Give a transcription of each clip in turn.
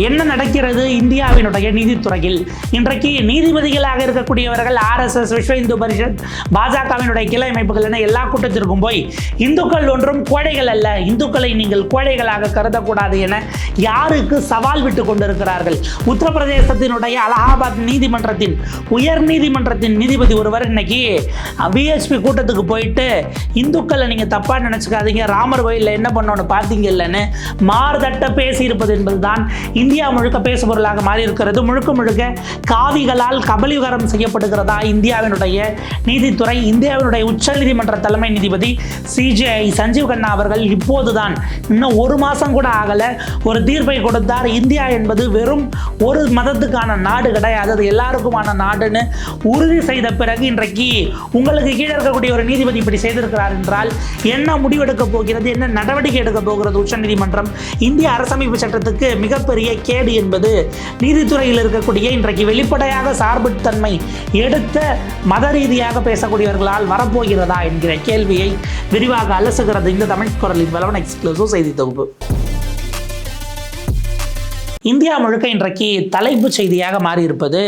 என்ன நடக்கிறது? இந்தியாவினுடைய நீதித்துறையில். இன்றைக்கு நீதிபதிகளாக இருக்கக்கூடியவர்கள் ஆர்எஸ்எஸ் விஸ்வ இந்து பரிஷத் பாஜகவினுடைய கிளை அமைப்புகள் என எல்லா கூட்டத்திற்கும் போய் இந்துக்கள் ஒன்றும் கோழைகள் அல்ல. இந்துக்களை நீங்கள் கோழைகளாக கருதக்கூடாது என யாருக்கு சவால் விட்டு கொண்டிருக்கிறார்கள்? உத்தரப்பிரதேசத்தினுடைய அலகாபாத் நீதிமன்றத்தின் உயர் நீதிமன்றத்தின் நீதிபதி ஒருவர் இன்னைக்கு பிஎஸ்பி கூட்டத்துக்கு போயிட்டு இந்துக்களை நீங்கள் தப்பாக நினச்சிக்காதீங்க. ராமர் கோயிலில் என்ன பண்ணோன்னு பார்த்தீங்க இல்லைன்னு மார்தட்ட பேசியிருப்பது என்பதுதான் இந்தியா முழுக்க பேசுபொருளாக மாறி இருக்கிறது முழுக்க முழுக்க காவிகளால் கபலீகரம் செய்யப்படுகிறதா இந்தியாவினுடைய நீதித்துறை இந்தியாவினுடைய உச்சநீதிமன்ற தலைமை நீதிபதி சிஜிஐ சஞ்சீவ் கண்ணா அவர்கள் இப்போதுதான் இன்னும் ஒரு மாதம் கூட ஆகலை. ஒரு தீர்ப்பை கொடுத்தார். இந்தியா என்பது வெறும் ஒரு மதத்துக்கான நாடு கிடையாது. அது எல்லாருக்குமான நாடுன்னு உறுதி செய்த பிறகு இன்றைக்கு உங்களுக்கு கீழே இருக்கக்கூடிய ஒரு நீதிபதி இப்படி செய்திருக்கிறார் என்றால் என்ன முடிவெடுக்க போகிறது? என்ன நடவடிக்கை எடுக்க போகிறது உச்சநீதிமன்றம்? இந்திய அரசமைப்பு சட்டத்துக்கு மிகப்பெரிய கேடு என்பது நீதித்துறையில் இருக்கக்கூடிய இன்றைக்கு வெளிப்படையாக சார்புத்தன்மை எடுத்த மத ரீதியாக பேசக்கூடியவர்களால் வரப்போகிறதா என்கிற கேள்வியை விரிவாக அலசுகிறது இந்த தமிழ் குரலின் வளவன் எக்ஸ்க்ளூசிவ் செய்தி தொகுப்பு. இந்தியா முழுக்க இன்றைக்கு தலைப்புச் செய்தியாக மாறியிருப்பது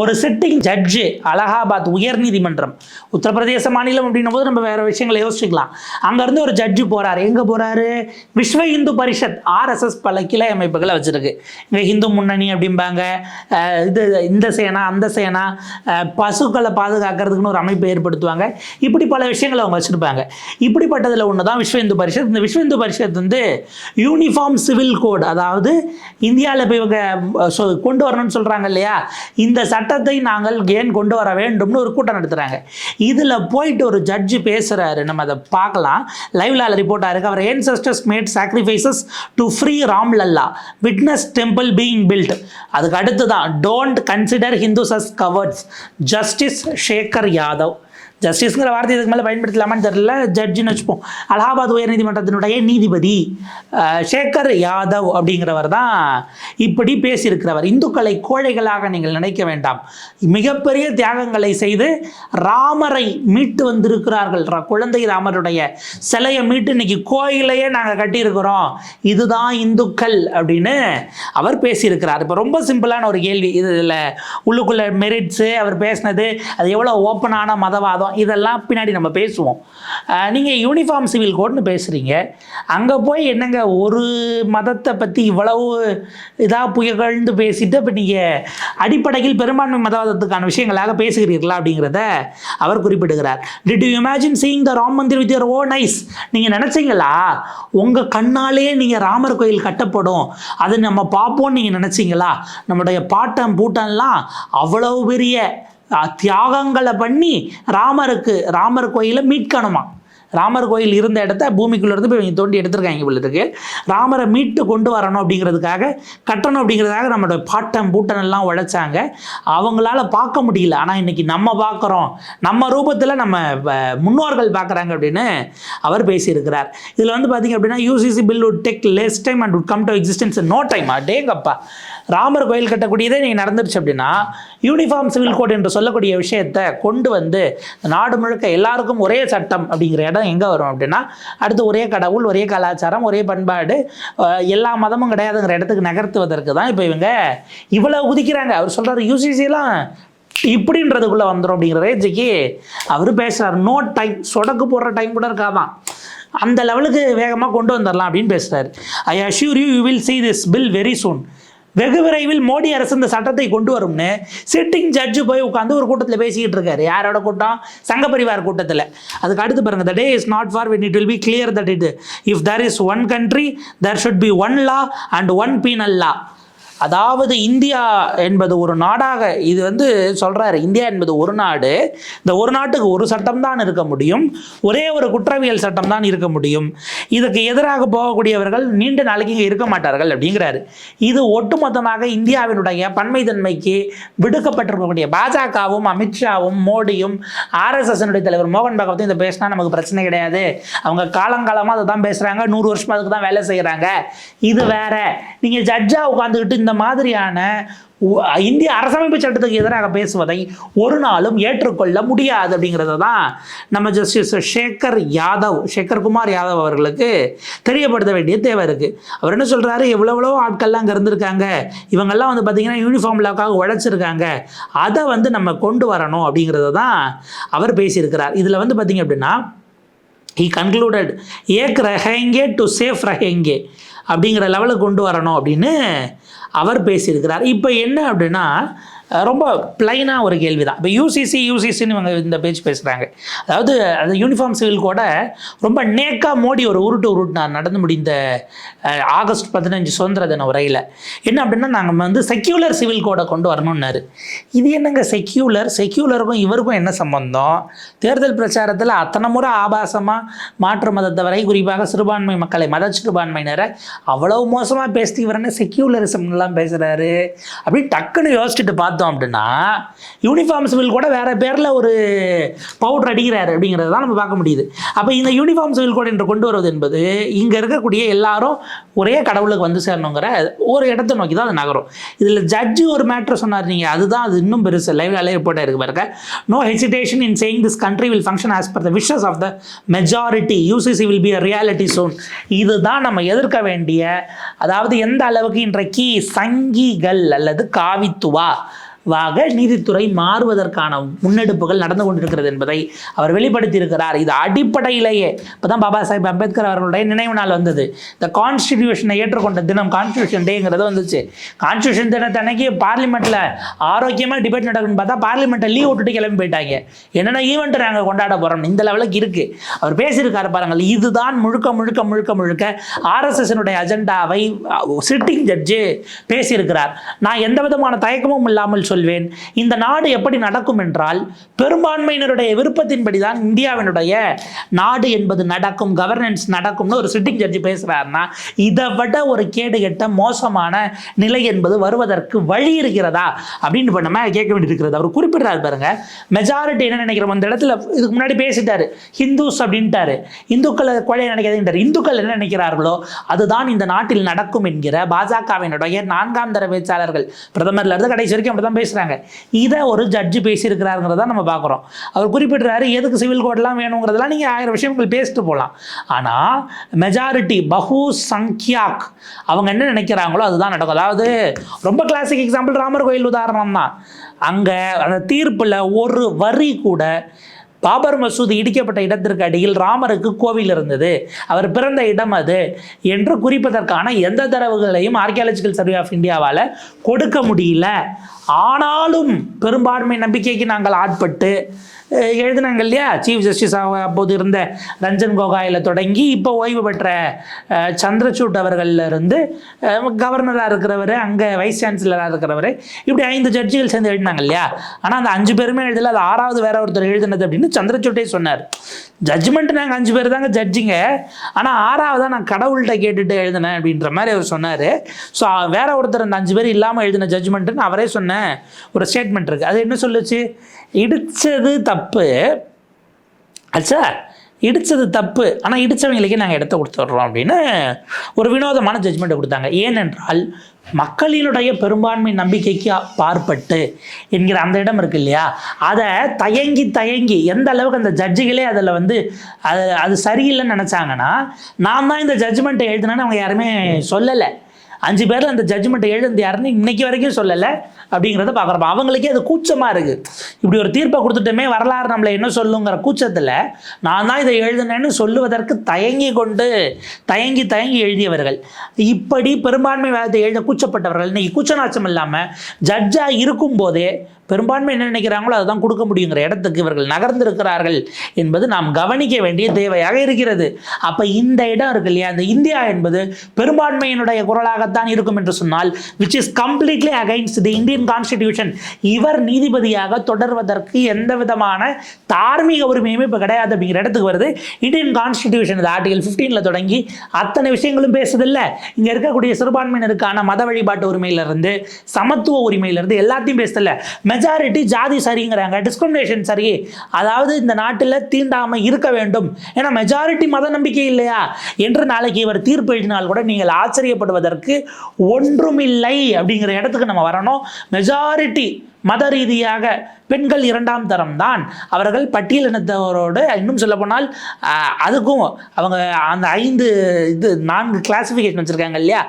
ஒரு சிட்டிங் ஜட்ஜு அலகாபாத் உயர்நீதிமன்றம் உத்தரப்பிரதேச மாநிலம் அப்படின்னும் போது நம்ம வேற விஷயங்களை யோசிச்சுக்கலாம். அங்கேருந்து ஒரு ஜட்ஜு போறாரு. எங்கே போறாரு? விஸ்வ இந்து பரிஷத் ஆர்எஸ்எஸ் பல கிளை அமைப்புகளை வச்சிருக்கு. இங்கே இந்து முன்னணி அப்படிம்பாங்க. இது இந்த சேனா அந்த சேனா பசுக்களை பாதுகாக்கிறதுக்குன்னு ஒரு அமைப்பு ஏற்படுத்துவாங்க. இப்படி பல விஷயங்களை அவங்க வச்சுருப்பாங்க. இப்படிப்பட்டதில் ஒன்று தான் விஸ்வ இந்து பரிஷத். இந்த விஸ்வ இந்து பரிஷத் வந்து யூனிஃபார்ம் சிவில் கோட் அதாவது இந்தியாவில் இப்போ இவங்க கொண்டு வரணும்னு சொல்கிறாங்க இல்லையா? இந்த சட்டத்தை நாங்கள் ஏன் கொண்டு வர வேண்டும்னு ஒரு கூட்டம் நடத்துகிறாங்க இதில் போயிட்டு ஒரு ஜட்ஜு பேசுகிறாரு நம்ம அதை பார்க்கலாம். லைவ்ல ரிப்போர்ட்டாக இருக்குது அவர் ancestors made sacrifices to free Ram Lalla witness temple being built அதுக்கு அடுத்து தான் don't consider Hindus as cowards justice Shekhar Yadav ஜஸ்டிஸ்ங்கிற வார்த்தை இதுக்கு மேலே பயன்படுத்தலாமான்னு தெரியல. ஜட்ஜின்னு வச்சுப்போம். அலகாபாத் உயர்நீதிமன்றத்தினுடைய நீதிபதி சேகர் யாதவ் அப்படிங்கிறவர் தான் இப்படி பேசியிருக்கிறவர். இந்துக்களை கோழைகளாக நீங்கள் நினைக்க வேண்டாம். மிகப்பெரிய தியாகங்களை செய்து ராமரை மீட்டு வந்திருக்கிறார்கள். குழந்தை ராமருடைய சிலையை மீட்டு இன்னைக்கு கோயிலையே நாங்கள் கட்டியிருக்கிறோம். இதுதான் இந்துக்கள் அப்படின்னு அவர் பேசியிருக்கிறார். இப்போ ரொம்ப சிம்பிளான ஒரு கேள்வி. இதில் உள்ளுக்குள்ள மெரிட்ஸு அவர் பேசினது அது எவ்வளோ ஓப்பனான மதவாதம் இதெல்லாம் பின்னாடி நம்ம பேசுவோம். நீங்கள் யூனிஃபார்ம் சிவில் கோட்னு பேசுகிறீங்க அங்கே போய் என்னங்க ஒரு மதத்தை பற்றி இவ்வளவு இதாக புயகழ்ந்து பேசிட்டு இப்போ நீங்கள் அடிப்படையில் பெரும்பான்மை மதவாதத்துக்கான விஷயங்களாக பேசுகிறீர்களா அப்படிங்கிறத அவர் குறிப்பிடுகிறார். Did you imagine seeing the Ram Mandir with your own eyes நீங்கள் நினச்சிங்களா? உங்கள் கண்ணாலே நீங்கள் ராமர் கோயில் கட்டப்படும். அது நம்ம பார்ப்போம்னு நீங்கள் நினச்சிங்களா? நம்முடைய பாட்டம் பூட்டம்லாம் அவ்வளவு பெரிய தியாகங்களை பண்ணி ராமருக்கு ராமர் கோயிலை மீட்கணுமா? ராமர் கோயில் இருந்த இடத்த பூமிக்குள்ள இருந்து போய் இவங்க தோண்டி எடுத்திருக்காங்க இவ்வளோத்துக்கு ராமரை மீட்டு கொண்டு வரணும் அப்படிங்கிறதுக்காக கட்டணும் அப்படிங்கிறதுக்காக நம்மளோட பாட்டம் பூட்டம் எல்லாம் உழைச்சாங்க. அவங்களால பார்க்க முடியல. ஆனால் இன்னைக்கு நம்ம பார்க்குறோம். நம்ம ரூபத்தில் நம்ம முன்னோர்கள் பார்க்குறாங்க அப்படின்னு அவர் பேசியிருக்கிறார். இதில் வந்து பார்த்தீங்க அப்படின்னா UCC bill would take less time and would come to existence no time டேங்கப்பா Ramar கோயில் கட்டக்கூடியதே நீங்கள் நடந்துருச்சு அப்படின்னா யூனிஃபார்ம் சிவில் கோட் என்று சொல்லக்கூடிய விஷயத்தை கொண்டு வந்து நாடு முழுக்க எல்லாருக்கும் ஒரே சட்டம் அப்படிங்கிற இடம் எங்கே வரும் அப்படின்னா அடுத்து ஒரே கடவுள் ஒரே கலாச்சாரம் ஒரே பண்பாடு எல்லா மதமும் கிடையாதுங்கிற இடத்துக்கு நகர்த்துவதற்கு தான் இப்போ இவங்க இவ்வளவு குதிக்கிறாங்க. அவர் சொல்கிறார் யூசிசிலாம் இப்படின்றதுக்குள்ளே வந்துடும் அப்படிங்கிற ரேஞ்சுக்கு அவர் பேசுகிறார் நோ டைம் சொடக்கு போடுற டைம் கூட இருக்காதான். அந்த லெவலுக்கு வேகமாக கொண்டு வந்துடலாம் அப்படின்னு பேசுகிறார் I assure you you will see this bill very soon வெகு விரைவில் மோடி அரசு இந்த சட்டத்தை கொண்டு வரும்னு சிட்டிங் ஜட்ஜு போய் உட்காந்து ஒரு கூட்டத்தில் பேசிக்கிட்டு இருக்காரு. யாரோட கூட்டம்? சங்க பரிவார் கூட்டத்தில். அதுக்கு அடுத்து பாருங்க the day is not far when it will be clear that it if there is one country there should be one law and one penal law அதாவது இந்தியா என்பது ஒரு நாடாக இது வந்து சொல்கிறாரு இந்தியா என்பது ஒரு நாடு இந்த ஒரு நாட்டுக்கு ஒரு சட்டம் தான் இருக்க முடியும் ஒரே ஒரு குற்றவியல் சட்டம் தான் இருக்க முடியும். இதுக்கு எதிராக போகக்கூடியவர்கள் நீண்ட நாளைக்கு இங்கே இருக்க மாட்டார்கள் அப்படிங்கிறாரு. இது ஒட்டுமொத்தமாக இந்தியாவினுடைய பன்மைத்தன்மைக்கு விடுக்கப்பட்டிருக்கக்கூடிய பாஜகவும் அமித்ஷாவும் மோடியும் ஆர்எஸ்எஸ்னுடைய தலைவர் மோகன் பகவத்தும் இதை பேசினா நமக்கு பிரச்சனை கிடையாது. அவங்க காலங்காலமாக அதை தான் பேசுகிறாங்க நூறு வருஷமாக அதுக்கு தான் வேலை செய்கிறாங்க இது வேற. நீங்கள் ஜட்ஜாக உட்காந்துக்கிட்டு இந்த மாதிரியான இந்திய அரசமைப்பு சட்டத்துக்கு எதிராக பேசுவதை ஒரு நாளும் ஏற்றுக்கொள்ள முடியாது அப்படிங்கிறத தான் நம்ம ஜஸ்டிஸ் சேகர் யாதவ் சேகர் குமார் யாதவ் அவர்களுக்கு தெரியப்படுத்த வேண்டிய தேவை இருக்குது அவர் என்ன சொல்கிறாரு எவ்வளோ எவ்வளோ ஆட்கள்லாம் அங்கே இருந்திருக்காங்க. இவங்கெல்லாம் வந்து பார்த்திங்கன்னா யூனிஃபார்ம்லாக்காக உழைச்சிருக்காங்க. அதை வந்து நம்ம கொண்டு வரணும் அப்படிங்கிறத தான் அவர் பேசியிருக்கிறார். இதில் வந்து பார்த்திங்க அப்படின்னா ஹி கன்க்ளூடட் ஏக் ரஹேங்கே டு சேஃப் ரஹேங்கே. அப்படிங்கிற லெவலுக்கு கொண்டு வரணும் அப்படின்னு அவர் பேசியிருக்கிறார். இப்போ என்ன அப்படின்னா ரொம்ப பிளைனாக ஒரு கேள்வி தான் இப்போ யூசிசி யூசிசின்னு இவங்க இந்த பேச்சு பேசுகிறாங்க அதாவது அந்த யூனிஃபார்ம் சிவில் கூட ரொம்ப நேக்காக மோடி ஒரு உருட்டு உருட்டுனார் நடந்து முடிந்த ஆகஸ்ட் பதினஞ்சு சுதந்திர தின உரையில். என்ன அப்படின்னா நாங்கள் வந்து செக்யூலர் சிவில் கோடை கொண்டு வரணும்னாரு. இது என்னங்க செக்யூலர் செக்யூலருக்கும் இவருக்கும் என்ன சம்பந்தம்? தேர்தல் பிரச்சாரத்தில் அத்தனை முறை ஆபாசமாக மாற்று மதத்தை வரை குறிப்பாக சிறுபான்மை மக்களை மத சிறுபான்மையினரை அவ்வளவு மோசமாக பேசிட்டு இவரன்னு செக்யூலரிசம்லாம் பேசுகிறாரு அப்படி டக்குன்னு யோசிச்சுட்டு பார்த்து பார்த்தோம் அப்படின்னா யூனிஃபார்ம் சிவில் கூட வேற பேரில் ஒரு பவுடர் அடிக்கிறாரு அப்படிங்கிறத தான் நம்ம பார்க்க முடியுது. அப்போ இந்த யூனிஃபார்ம் சிவில் கோட் என்று கொண்டு வருவது என்பது இங்கே இருக்கக்கூடிய எல்லாரும் ஒரே கடவுளுக்கு வந்து சேரணுங்கிற ஒரு இடத்தை நோக்கி தான் அது நகரும். இதில் ஜட்ஜு ஒரு மேட்ரு சொன்னார் நீங்கள் அதுதான் அது இன்னும் பெருசு லைவ் அலை ரிப்போர்ட்டாக இருக்கு பாருங்க. No hesitation in saying this country will function as per the wishes of the majority UCC will be a reality soon இதுதான் நம்ம எதிர்க்க வேண்டிய அதாவது எந்த அளவுக்கு இன்றைக்கு சங்கிகள் அல்லது காவித்துவா வாக நீதித்துறை மாறுவதற்கான முன்னெடுப்புகள் நடந்து கொண்டிருக்கிறது என்பதை அவர் வெளிப்படுத்தியிருக்கிறார். இது அடிப்படையிலேயே இப்போ தான் பாபா சாஹிப் அம்பேத்கர் அவர்களுடைய நினைவு நாள் வந்தது. இந்த கான்ஸ்டிடியூஷனை ஏற்றுக்கொண்ட தினம் கான்ஸ்டியூஷன் டேங்கிறது வந்துச்சு. கான்ஸ்டியூஷன் தினத்தன்னைக்கு பார்லிமெண்ட்டில் ஆரோக்கியமாக டிபேட் நடக்குன்னு பார்த்தா பார்லிமெண்ட்டை லீவ் விட்டுட்டு கிளம்பி போயிட்டாங்க. என்னென்ன ஈவெண்ட் நாங்கள் கொண்டாட போகிறோம் இந்த லெவலுக்கு இருக்குது அவர் பேசியிருக்காரு பாருங்கள் இதுதான் முழுக்க முழுக்க முழுக்க முழுக்க ஆர்எஸ்எஸ்னுடைய அஜெண்டாவை சிட்டிங் ஜட்ஜு பேசியிருக்கிறார். நான் எந்த விதமான தயக்கமும் இல்லாமல் சொல்வேன். இந்த நாடு எப்படி நடக்கும் என்றால் பெரும்பான்மையினருடைய விருப்பத்தின்படி தான் இந்தியாவினுடைய நாடு என்பது நடக்கும் கவர்னன்ஸ் நடக்கும்னு ஒரு சிட்டிங் ஜட்ஜி பேசுகிறாருன்னா இதை விட ஒரு கேடு கெட்ட மோசமான நிலை என்பது வருவதற்கு வழி இருக்கிறதா அப்படின்னு இப்போ நம்ம கேட்க வேண்டியிருக்கிறது. அவர் குறிப்பிடுறாரு பாருங்க மெஜாரிட்டி என்ன நினைக்கிறோம் அந்த இடத்துல இதுக்கு முன்னாடி பேசிட்டாரு ஹிந்துஸ் அப்படின்ட்டாரு இந்துக்களை கொலை நினைக்காதுன்றார் இந்துக்கள் என்ன நினைக்கிறார்களோ அதுதான் இந்த நாட்டில் நடக்கும் என்கிற பாஜகவினுடைய நான்காம் தர பேச்சாளர்கள் பிரதமர்ல இருந்து கடைசி வரைக்கும் அப்படி தான் பேசுகிறாங்க இதை ஒரு ஜட்ஜு பேசியிருக்கிறாருங்கிறத நம்ம பார்க்குறோம். அவர் குறிப்பிடுறாரு எதுக்கு சிவில் கோட்லாம் வேணுங்கிறதெல்லாம் நீங்கள் ஆயிரம் விஷயங்கள் பேசிட்டு போகலாம் ஆனால் மெஜாரிட்டி பஹு சங்கியாக் அவங்க என்ன நினைக்கிறாங்களோ அதுதான் நடக்கும். அதாவது ரொம்ப கிளாசிக் எக்ஸாம்பிள் ராமர் கோயில் உதாரணம் தான். அங்கே அந்த தீர்ப்பில் ஒரு வரி கூட பாபர் மசூதி இடிக்கப்பட்ட இடத்திற்கு அடியில் ராமருக்கு கோவில் இருந்தது. அவர் பிறந்த இடம் அது என்று குறிப்பதற்கான எந்த தரவுகளையும் ஆர்கியாலஜிக்கல் சர்வே ஆஃப் இந்தியாவால் கொடுக்க முடியல. ஆனாலும் பெரும்பான்மை நம்பிக்கைக்கு நாங்கள் ஆட்பட்டு எழுதினாங்க இல்லையா? சீஃப் ஜஸ்டிஸ் அப்போது இருந்த ரஞ்சன் கோகாயில் தொடங்கி இப்போ ஓய்வு பெற்ற சந்திரசூட் அவர்களில் இருந்து கவர்னராக இருக்கிறவர் அங்கே வைஸ் சான்சலராக இருக்கிறவர் இப்படி ஐந்து ஜட்ஜிகள் சேர்ந்து எழுதினாங்க இல்லையா? ஆனால் அந்த அஞ்சு பேருமே எழுதல அது ஆறாவது வேற ஒருத்தர் எழுதினது அப்படின்னு சந்திரசூட்டே சொன்னார். ஜட்ஜ்மெண்ட் நாங்கள் அஞ்சு பேர் தாங்க ஜட்ஜிங்க ஆனால் ஆறாவதாக நான் கடவுள்கிட்ட கேட்டுட்டு எழுதினேன் அப்படின்ற மாதிரி அவர் சொன்னார். ஸோ வேற ஒருத்தர் அந்த அஞ்சு பேர் இல்லாமல் எழுதின ஜட்ஜ்மெண்ட்டுன்னு அவரே சொன்னேன். ஒரு ஸ்டேட்மெண்ட் இருக்குது அது என்ன சொல்லுச்சு? இடித்தது தப்பு. அச்சா இடித்தது தப்பு. ஆனால் இடித்தவங்களுக்கே நாங்கள் இடத்த கொடுத்துட்றோம் அப்படின்னு ஒரு வினோதமான ஜட்ஜ்மெண்ட்டை கொடுத்தாங்க. ஏனென்றால் மக்களினுடைய பெரும்பான்மை நம்பிக்கைக்கு பார்ப்பட்டு என்கிற அந்த இடம் இருக்கு இல்லையா? அதை தயங்கி தயங்கி எந்த அளவுக்கு அந்த ஜட்ஜுகளே அதில் வந்து அது அது சரியில்லைன்னு நினச்சாங்கன்னா நான் தான் இந்த ஜட்ஜ்மெண்ட்டை எழுதினேன்னு அவங்க யாருமே சொல்லலை. அஞ்சு பேரில் அந்த ஜட்ஜ்மெண்ட்டை எழுந்து யாருன்னு இன்னைக்கு வரைக்கும் சொல்லலை அப்படிங்கிறத பார்க்குறோம். அவங்களுக்கே அது கூச்சமாக இருக்குது இப்படி ஒரு தீர்ப்பை கொடுத்துட்டோமே வரலாறு நம்மளை என்ன சொல்லுங்கிற கூச்சத்தில் நான் தான் இதை எழுதினேன்னு சொல்லுவதற்கு தயங்கி கொண்டு தயங்கி தயங்கி எழுதியவர்கள். இப்படி பெரும்பான்மை வாதத்தை எழுத கூச்சப்பட்டவர்கள் இன்னைக்கு கூச்சநாச்சம் இல்லாமல் ஜட்ஜாக இருக்கும்போதே பெரும்பான்மை என்ன நினைக்கிறாங்களோ அதுதான் கொடுக்க முடியுங்கிற இடத்துக்கு இவர்கள் நகர்ந்திருக்கிறார்கள் என்பது நாம் கவனிக்க வேண்டிய தேவையாக இருக்கிறது. அப்போ இந்த இடம் இருக்கு இல்லையா? இந்த இந்தியா என்பது பெரும்பான்மையினுடைய குரலாகத்தான் இருக்கும் என்று சொன்னால் which is completely against the Indian constitution இவர் நீதிபதியாக தொடர்வதற்கு எந்த விதமான தார்மீக உரிமையுமே இப்போ கிடையாது அப்படிங்கிற இடத்துக்கு வருது. இந்தியன் கான்ஸ்டிடியூஷன் இது ஆர்டிகல் ஃபிஃப்டீனில் தொடங்கி அத்தனை விஷயங்களும் பேசுதில்ல. இங்கே இருக்கக்கூடிய சிறுபான்மையினருக்கான மத வழிபாட்டு உரிமையிலிருந்து சமத்துவ உரிமையிலிருந்து எல்லாத்தையும் பேசுதில்ல. மெஜாரிட்டி ஜாதி சரிங்கிறாங்க. டிஸ்கிரிமினேஷன் சரி அதாவது இந்த நாட்டில் தீண்டாமல் இருக்க வேண்டும். ஏன்னா மெஜாரிட்டி மத நம்பிக்கை இல்லையா? என்று நாளைக்கு இவர் தீர்ப்பு எழுதினால் கூட நீங்கள் ஆச்சரியப்படுவதற்கு ஒன்றுமில்லை அப்படிங்கிற இடத்துக்கு நம்ம வரணும். மெஜாரிட்டி மத ரீதியாக பெண்கள் இரண்டாம் தரம் தான் அவர்கள் பட்டியலினத்தவரோடு இன்னும் சொல்லப்போனால் போனால் அதுக்கும் அவங்க அந்த ஐந்து இது நான்கு கிளாஸிஃபிகேஷன் வச்சுருக்காங்க இல்லையா?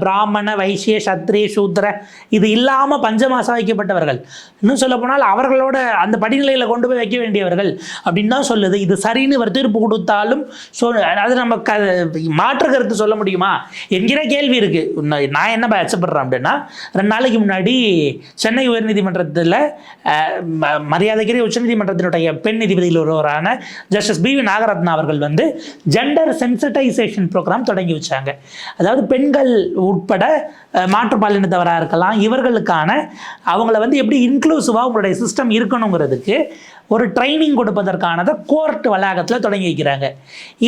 பிராமண வைசிய சத்ரிய சூத்ர இது இல்லாமல் பஞ்சமாசம் வைக்கப்பட்டவர்கள் இன்னும் சொல்லப்போனால் அவர்களோட அந்த படிநிலையில் கொண்டு போய் வைக்க வேண்டியவர்கள் அப்படின்னு தான் சொல்லுது. இது சரின்னு ஒரு தீர்ப்பு கொடுத்தாலும் சொ அது நம்ம க மாற்று கருத்து சொல்ல முடியுமா? என்கிற கேள்வி இருக்குது நான் என்ன அச்சப்படுறேன் அப்படின்னா ரெண்டு நாளைக்கு முன்னாடி சென்னை நீதிமன்றத்தில் மரியாதைக்குரிய உச்சநீதிமன்றத்தினுடைய பெண் நீதிபதியில் ஒருவரான ஜஸ்டிஸ் பி வி நாகரத்னா அவர்கள் வந்து ஜெண்டர் சென்சிட்டைசேஷன் ப்ரோக்ராம் தொடங்கி வச்சாங்க. அதாவது பெண்கள் உட்பட மாற்றுப்பாலினத்தவராக இருக்கலாம். இவர்களுக்கான அவங்கள வந்து எப்படி இன்க்ளூசிவாக உங்களுடைய சிஸ்டம் இருக்கணுங்கிறதுக்கு ஒரு ட்ரைனிங் கொடுப்பதற்கானதை கோர்ட் வளாகத்தில் தொடங்கி வைக்கிறாங்க.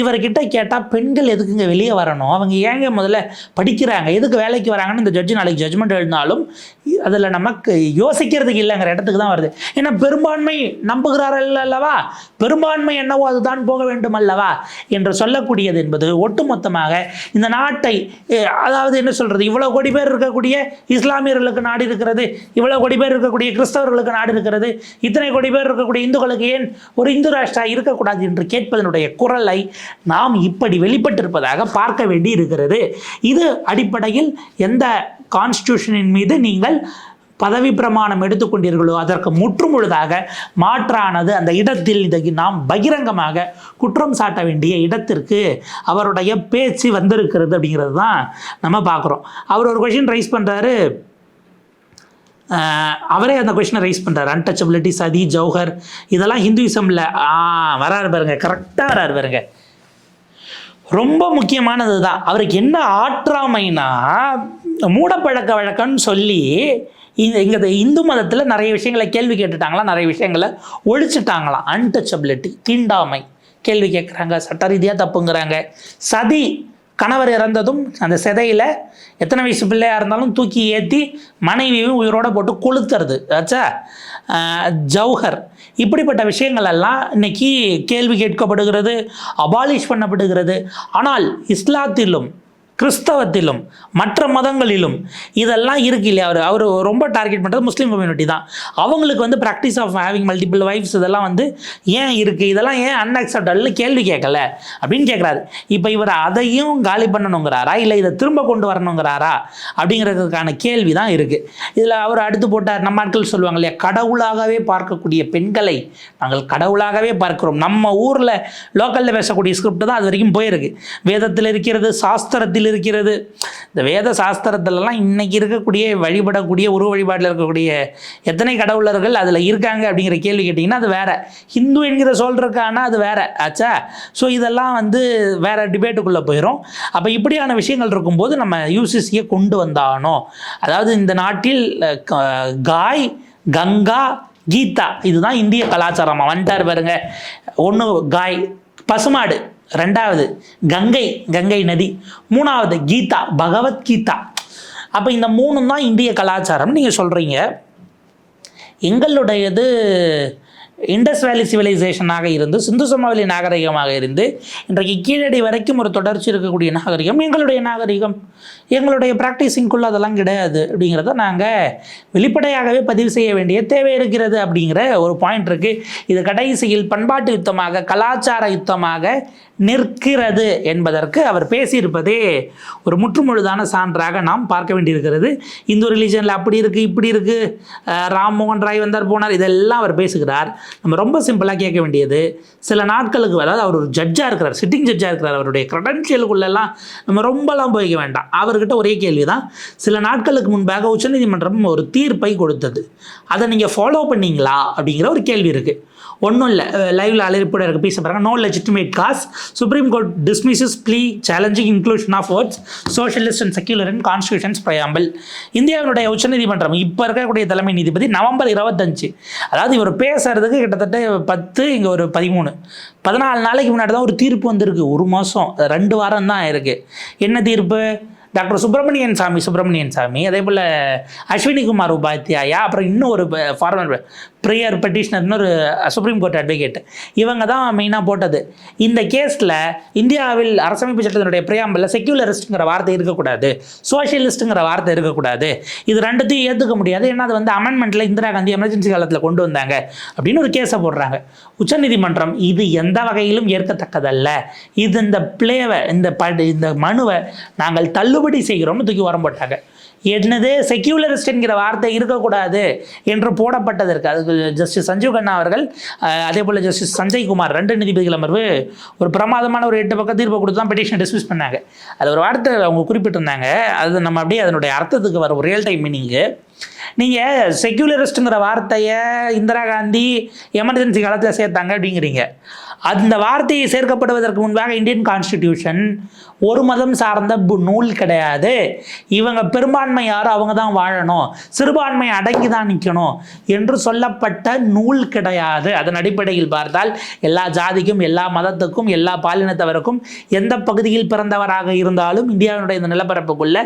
இவர்கிட்ட கேட்டால் பெண்கள் எதுக்குங்க வெளியே வரணும்? அவங்க ஏங்க முதல்ல படிக்கிறாங்க? எதுக்கு வேலைக்கு வராங்கன்னு இந்த ஜட்ஜி நாளைக்கு ஜட்ஜ்மெண்ட் எழுதினாலும் அதில் நமக்கு யோசிக்கிறதுக்கு இல்லைங்கிற இடத்துக்கு தான் வருது. ஏன்னா பெரும்பான்மை நம்புகிறார்கள் அல்லவா? பெரும்பான்மை என்னவோ அதுதான் போக வேண்டும் அல்லவா? என்று சொல்லக்கூடியது என்பது ஒட்டுமொத்தமாக இந்த நாட்டை அதாவது என்ன சொல்கிறது இவ்வளோ கோடி பேர் இருக்கக்கூடிய இஸ்லாமியர்களுக்கு நாடு இருக்கிறது இவ்வளோ கோடி பேர் இருக்கக்கூடிய கிறிஸ்தவர்களுக்கு நாடு இருக்கிறது இத்தனை கோடி பேர் இருக்கக்கூடிய இந்துக்களுக்கு ஏன் ஒரு இந்து ராஷ்டிரா இருக்கக்கூடாது என்று கேட்பதனுடைய குரலை நாம் இப்படி வெளிப்பட்டிருப்பதாக பார்க்க வேண்டி இருக்கிறது இது அடிப்படையில் எந்த கான்ஸ்டியூஷனின் மீது நீங்கள் பதவி பிரமாணம் எடுத்துக்கொண்டீர்களோ அதற்கு முற்றுமுழுதாக மாற்றானது அந்த இடத்தில் இதை நாம் பகிரங்கமாக குற்றம் சாட்ட வேண்டிய இடத்திற்கு அவருடைய பேச்சு வந்திருக்கிறது அப்படிங்கிறது தான் நம்ம பார்க்குறோம். அவர் ஒரு கொஷின் ரைஸ் பண்ணுறாரு அவரே அந்த கொஷினை ரைஸ் பண்ணுறாரு அன்டச்சபிலிட்டி சதி ஜௌஹர் இதெல்லாம் ஹிந்துவிசமில் ஆ வராரு பாருங்க கரெக்டாக வராரு பாருங்க. ரொம்ப முக்கியமானது தான். அவருக்கு என்ன ஆற்றாமைனா மூடப்பழக்க வழக்கம்னு சொல்லி இந்த இங்கே இந்து மதத்தில் நிறைய விஷயங்களை கேள்வி கேட்டுட்டாங்களாம் நிறைய விஷயங்களை ஒழிச்சிட்டாங்களாம். அன்டச்சபிலிட்டி தீண்டாமை. கேள்வி கேட்குறாங்க சட்ட ரீதியாக தப்புங்கிறாங்க. சதி கணவர் இறந்ததும் அந்த சிதையில் எத்தனை வயசு பிள்ளையாக இருந்தாலும் தூக்கி ஏற்றி மனைவியும் உயிரோட போட்டு கொளுத்துறது. ஆச்சா ஆஹ் ஜௌஹர் இப்படிப்பட்ட விஷயங்கள் எல்லாம் இன்னைக்கு கேள்வி கேட்கப்படுகிறது அபாலிஷ் பண்ணப்படுகிறது. ஆனால் இஸ்லாத்திலும் கிறிஸ்தவத்திலும் மற்ற மதங்களிலும் இதெல்லாம் இருக்கு இல்லையா? அவர் அவர் ரொம்ப டார்கெட் பண்ணுறது முஸ்லீம் கம்யூனிட்டி தான். அவங்களுக்கு வந்து practice of having multiple wives இதெல்லாம் வந்து ஏன் இருக்குது இதெல்லாம் ஏன் அன்அக்செப்டபிள்னு கேள்வி கேட்கல. அப்படின்னு கேட்குறாரு. இப்போ இவர் அதையும் காலி பண்ணணுங்கிறாரா? இல்லை இதை திரும்ப கொண்டு வரணுங்கிறாரா? அப்படிங்கிறதுக்கான கேள்வி தான் இருக்குது இதில் அவர் அடுத்து போட்டார் நம்ம ஆட்கள் சொல்லுவாங்க இல்லையா? கடவுளாகவே பார்க்கக்கூடிய பெண்களை நாங்கள் கடவுளாகவே பார்க்கிறோம். நம்ம ஊரில் லோக்கலில் பேசக்கூடிய ஸ்கிரிப்ட் தான் அது வரைக்கும் போயிருக்கு. வேதத்தில் இருக்கிறது சாஸ்திரத்தில் இருக்கிறது. இந்த வேத சாஸ்திரத்திலலாம் இன்றைக்கி இருக்கக்கூடிய வழிபடக்கூடிய உருவ வழிபாட்டில் இருக்கக்கூடிய எத்தனை கடவுளர்கள் அதில் இருக்காங்க அப்படிங்கிற கேள்வி கேட்டிங்கன்னா அது வேறு. ஹிந்து என்கிற சொல் இருக்கானா அது வேற. ஆச்சா ஸோ இதெல்லாம் வந்து வேறு டிபேட்டுக்குள்ளே போயிடும் அப்போ இப்படியான விஷயங்கள் இருக்கும்போது நம்ம யூசிசியை கொண்டு வந்தாகணும். அதாவது இந்த நாட்டில் க- காய் கங்கா கீதா இதுதான் இந்திய கலாச்சாரமாக வந்துட்டார் பாருங்க. ஒன்று காய் பசுமாடு. ரெண்டாவது கங்கை கங்கை நதி. மூணாவது கீதா பகவத்கீதா அப்போ இந்த மூணும் தான் இந்திய கலாச்சாரம் நீங்கள் சொல்கிறீங்க எங்களுடையது இண்டஸ் வேலி சிவிலைசேஷனாக இருந்து சிந்து சமவெளி நாகரிகமாக இருந்து இன்றைக்கு கீழடி வரைக்கும் ஒரு தொடர்ச்சி இருக்கக்கூடிய நாகரிகம் எங்களுடைய நாகரிகம். எங்களுடைய ப்ராக்டிஸிங்குள்ள அதெல்லாம் கிடையாது அப்படிங்கிறத நாங்கள் வெளிப்படையாகவே பதிவு செய்ய வேண்டிய தேவை இருக்கிறது அப்படிங்கிற ஒரு பாயிண்ட் இருக்குது இது கடைசியில் பண்பாட்டு யுத்தமாக கலாச்சார யுத்தமாக நிற்கிறது என்பதற்கு அவர் பேசியிருப்பதே ஒரு முற்றுமுழுதான சான்றாக நாம் பார்க்க வேண்டியிருக்கிறது. இந்து ரிலீஜனில் அப்படி இருக்குது இப்படி இருக்குது ராம்மோகன் ராய் வந்தார் போனார் இதெல்லாம் அவர் பேசுகிறார். நம்ம ரொம்ப சிம்பிளாக கேட்க வேண்டியது சில நாட்களுக்கு அதாவது அவர் ஒரு ஜட்ஜாக இருக்கிறார் சிட்டிங் ஜட்ஜாக இருக்கிறார் அவருடைய க்ரெடென்ஷியலுக்குள்ளெல்லாம் நம்ம ரொம்பலாம் போய்க்க வேண்டாம். அவர்கிட்ட ஒரே கேள்வி தான் சில நாட்களுக்கு முன்பாக உச்சநீதிமன்றம் ஒரு தீர்ப்பை கொடுத்தது. அதை நீங்கள் ஃபாலோ பண்ணீங்களா? அப்படிங்கிற ஒரு கேள்வி இருக்குது ஒன்றும் இல்லை. லைவ்ல அழைப்போட இருக்க பேச பாருங்க no legitimate cause supreme court dismisses plea challenging inclusion of words socialist and secular in constitution's preamble இந்தியாவினுடைய உச்சநீதிமன்றம் இப்போ இருக்கக்கூடிய தலைமை நீதிபதி நவம்பர் இருபத்தஞ்சு. அதாவது இவர் பேசுறதுக்கு கிட்டத்தட்ட பத்து இங்கே ஒரு பதிமூணு. பதினாலு நாளைக்கு முன்னாடி தான் ஒரு தீர்ப்பு வந்திருக்கு. ஒரு மாதம் ரெண்டு வாரம் தான் இருக்குது என்ன தீர்ப்பு? டாக்டர் சுப்பிரமணியன் சாமி சுப்பிரமணியன் சாமி அதே போல் அஸ்வினி குமார் உபாத்தியாயா அப்புறம் இன்னும் ஒரு ஃபார்மர் ப்ரேயர் பெட்டிஷனர்னு ஒரு சுப்ரீம் கோர்ட் அட்வொகேட் இவங்க தான் மெயினாக போட்டது. இந்த கேஸில் இந்தியாவில் அரசமைப்பு சட்டத்தினுடைய பிரியாம்பில் செக்யூலரிஸ்ட்டுங்கிற வார்த்தை இருக்கக்கூடாது. சோஷியலிஸ்ட்டுங்கிற வார்த்தை இருக்கக்கூடாது. இது ரெண்டுத்தையும் ஏற்றுக்க முடியாது. ஏன்னா அது வந்து அமெண்ட்மெண்ட்டில் இந்திரா காந்தி எமர்ஜென்சி காலத்தில் கொண்டு வந்தாங்க அப்படின்னு ஒரு கேஸை போடுறாங்க. உச்சநீதிமன்றம் இது எந்த வகையிலும் ஏற்கத்தக்கதல்ல. இது இந்த பிளேவை இந்த படு இந்த மனுவை நாங்கள் தள்ளு தள்ளுபடி செய்கிறோம்னு தூக்கி உரம் போட்டாங்க. என்னது செக்யூலரிஸ்ட் என்கிற வார்த்தை இருக்கக்கூடாது என்று போடப்பட்டதற்கு. அதுக்கு ஜஸ்டிஸ் சஞ்சீவ் கண்ணா அவர்கள் அதே போல் ஜஸ்டிஸ் சஞ்சய் குமார் ரெண்டு நீதிபதிகள் அமர்வு ஒரு பிரமாதமான ஒரு எட்டு பக்கம் தீர்ப்பு கொடுத்து தான் பெட்டிஷன் டிஸ்மிஸ் பண்ணாங்க. அது ஒரு வார்த்தை அவங்க குறிப்பிட்டிருந்தாங்க. அது நம்ம அப்படியே அதனுடைய அர்த்தத்துக்கு வர ரியல் டைம் மீனிங்கு நீங்கள் செக்யூலரிஸ்ட்டுங்கிற வார்த்தையை இந்திரா காந்தி எமர்ஜென்சி காலத்தில் சேர்த்தாங்க அப்படிங்கிறீங்க. அந்த வார்த்தையை சேர்க்கப்படுவதற்கு முன்பாக இந்தியன் கான்ஸ்டிடியூஷன் ஒரு மதம் சார்ந்த பு- நூல் கிடையாது. இவங்க பெரும்பான்மை யார் அவங்க தான் வாழணும். சிறுபான்மை அடங்கி தான் நிற்கணும் என்று சொல்லப்பட்ட நூல் கிடையாது. அதன் அடிப்படையில் பார்த்தால் எல்லா ஜாதிக்கும் எல்லா மதத்துக்கும் எல்லா பாலினத்தவருக்கும் எந்த பகுதியில் பிறந்தவராக இருந்தாலும் இந்தியாவினுடைய இந்த நிலப்பரப்புக்குள்ள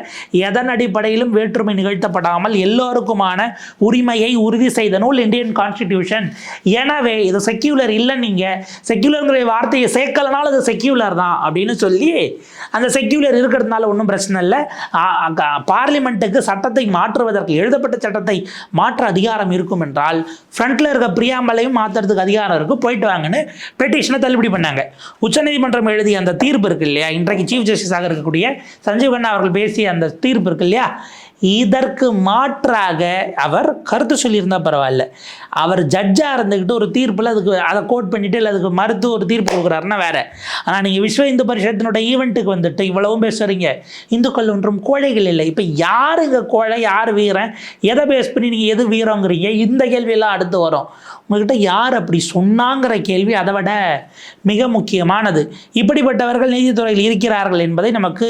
எதன் அடிப்படையிலும் வேற்றுமை நிகழ்த்தப்படாமல் எல்லோருக்குமான உரிமையை உறுதி செய்த நூல் இந்தியன் கான்ஸ்டிடியூஷன் எனவே இது செக்யூலர் இல்லை நீங்கள் செக்யூ செக்யூலருங்கிற வார்த்தையை சேர்க்கலனால அது செக்யூலர் தான் அப்படின்னு சொல்லி அந்த செக்யூலர் இருக்கிறதுனால ஒன்றும் பிரச்சனை இல்லை. பார்லிமெண்ட்டுக்கு சட்டத்தை மாற்றுவதற்கு எழுதப்பட்ட சட்டத்தை மாற்ற அதிகாரம் இருக்கும் என்றால் ஃப்ரண்ட்டில் இருக்க பிரியாம்பலையும் மாற்றுறதுக்கு அதிகாரம் இருக்குது போயிட்டு வாங்கன்னு பெட்டிஷனை தள்ளுபடி பண்ணாங்க. உச்சநீதிமன்றம் எழுதிய அந்த தீர்ப்பு இருக்கு இல்லையா? இன்றைக்கு சீஃப் ஜஸ்டிஸாக இருக்கக்கூடிய சஞ்சீவ் கண்ணா அவர்கள் பேசிய அந்த தீர்ப்பு இருக்கு இல்லையா? இதற்கு மாற்றாக அவர் கருத்து சொல்லியிருந்தால் பரவாயில்ல. அவர் ஜட்ஜாக இருந்துக்கிட்டு ஒரு தீர்ப்பில் அதுக்கு அதை கோட் பண்ணிவிட்டு இல்லை அதுக்கு மறுத்து ஒரு தீர்ப்பு கொடுக்குறாருன்னா வேறு. ஆனால் நீங்கள் விஸ்வ இந்து பரிஷத்தினோட ஈவெண்ட்டுக்கு வந்துட்டு இவ்வளவும் பேசுகிறீங்க இந்துக்கள் ஒன்றும் கோழைகள் இல்லை. இப்போ யார் இங்கே கோழை யார் வீரன் எதை பேஸ் பண்ணி நீங்கள் எது வீரங்கிறீங்க? இந்த கேள்வியெல்லாம் அடுத்து வரும். உங்ககிட்ட யார் அப்படி சொன்னாங்கிற கேள்வி அதை விட மிக முக்கியமானது. இப்படிப்பட்டவர்கள் நீதித்துறையில் இருக்கிறார்கள் என்பதை நமக்கு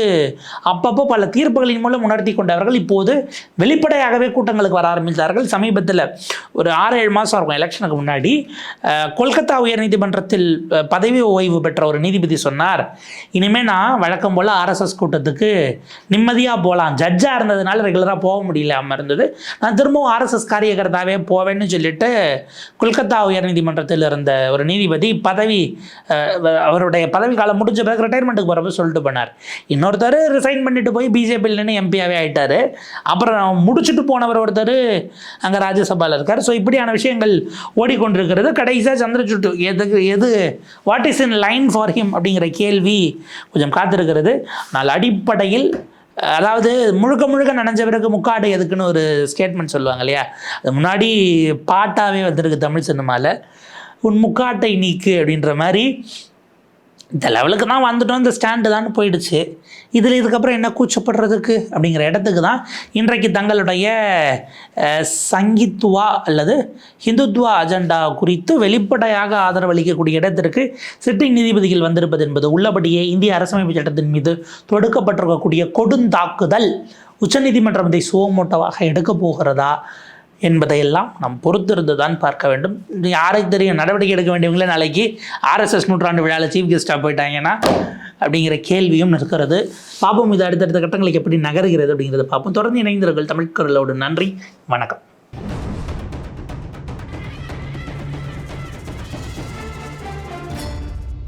அப்பப்போ பல தீர்ப்புகளின் மூலம் உணர்த்தி கொண்டவர்கள் இப்போ போது வெளிப்படையாகவே கூட்டங்களுக்கு வர ஆரம்பித்தார்கள். சமீபத்தில் ஒரு ஆறு ஏழு மாதம் இருக்கும் எலெக்ஷனுக்கு முன்னாடி கொல்கத்தா உயர்நீதிமன்றத்தில் பதவி ஓய்வு பெற்ற ஒரு நீதிபதி சொன்னார். இனிமேல் நான் வழக்கம் போல் ஆர்எஸ்எஸ் கூட்டத்துக்கு நிம்மதியாக போகலாம் ஜட்ஜாக இருந்ததுனால ரெகுலராக போக முடியல இருந்தது. நான் திரும்பவும் ஆர்எஸ்எஸ் காரியகர்த்தாவே போவேன்னு சொல்லிட்டு கொல்கத்தா உயர்நீதிமன்றத்தில் இருந்த ஒரு நீதிபதி பதவி அவருடைய பதவி காலம் முடிஞ்ச பிறகு ரிட்டையர்மெண்ட்டுக்கு போகிறப்ப சொல்லிட்டு போனார். இன்னொருத்தர் ரிசைன் பண்ணிட்டு போய் பிஜேபியில் நின்று எம்பியாவே ஆயிட்டார். அப்புறம் முடிச்சுட்டு போனவர் ஒருத்தர் அங்கே ராஜ்யசபாவில் இருக்கார். ஸோ இப்படியான விஷயங்கள் ஓடிக்கொண்டிருக்கிறது. கடைசியாக சந்திரச்சுட்டு எதுக்கு எது what is in line for him அப்படிங்கிற கேள்வி கொஞ்சம் காத்திருக்கிறது. ஆனால் அடிப்படையில் அதாவது முழுக்க முழுக்க நனைஞ்ச பிறகு முக்காடு எதுக்குன்னு ஒரு ஸ்டேட்மெண்ட் சொல்லுவாங்க இல்லையா? அது முன்னாடி பாட்டாகவே வந்திருக்கு தமிழ் சினிமாவில் உன் முக்காட்டை நீக்கு அப்படின்ற மாதிரி இந்த லெவலுக்கு தான் வந்துட்டோம் இந்த ஸ்டாண்டு தான் போயிடுச்சு. இதில் இதுக்கப்புறம் என்ன கூச்சப்படுறதுக்கு? அப்படிங்கிற இடத்துக்கு தான் இன்றைக்கு தங்களுடைய சங்கித்துவா அல்லது ஹிந்துத்வா அஜெண்டா குறித்து வெளிப்படையாக ஆதரவளிக்கக்கூடிய இடத்திற்கு சிட்டிங் நீதிபதிகள் வந்திருப்பது என்பது உள்ளபடியே இந்திய அரசமைப்பு சட்டத்தின் மீது தொடுக்கப்பட்டிருக்கக்கூடிய கொடுந்தாக்குதல் உச்சநீதிமன்றம் இதை சுவமோட்டவாக எடுக்கப் போகிறதா? என்பதையெல்லாம் நாம் பொறுத்திருந்து தான் பார்க்க வேண்டும். இது யாருக்கு தெரியும்? நடவடிக்கை எடுக்க வேண்டியவங்களே நாளைக்கு ஆர்எஸ்எஸ் நூற்றாண்டு விழாவில் சீஃப் கெஸ்ட்டாக போயிட்டாங்கன்னா அப்படிங்கிற கேள்வியும் இருக்கிறது பார்ப்போம் இது அடுத்தடுத்த கட்டங்களுக்கு எப்படி நகருகிறது அப்படிங்கிறத பார்ப்போம். தொடர்ந்து இணைந்திருங்கள் தமிழ் குரலோடு. நன்றி வணக்கம்.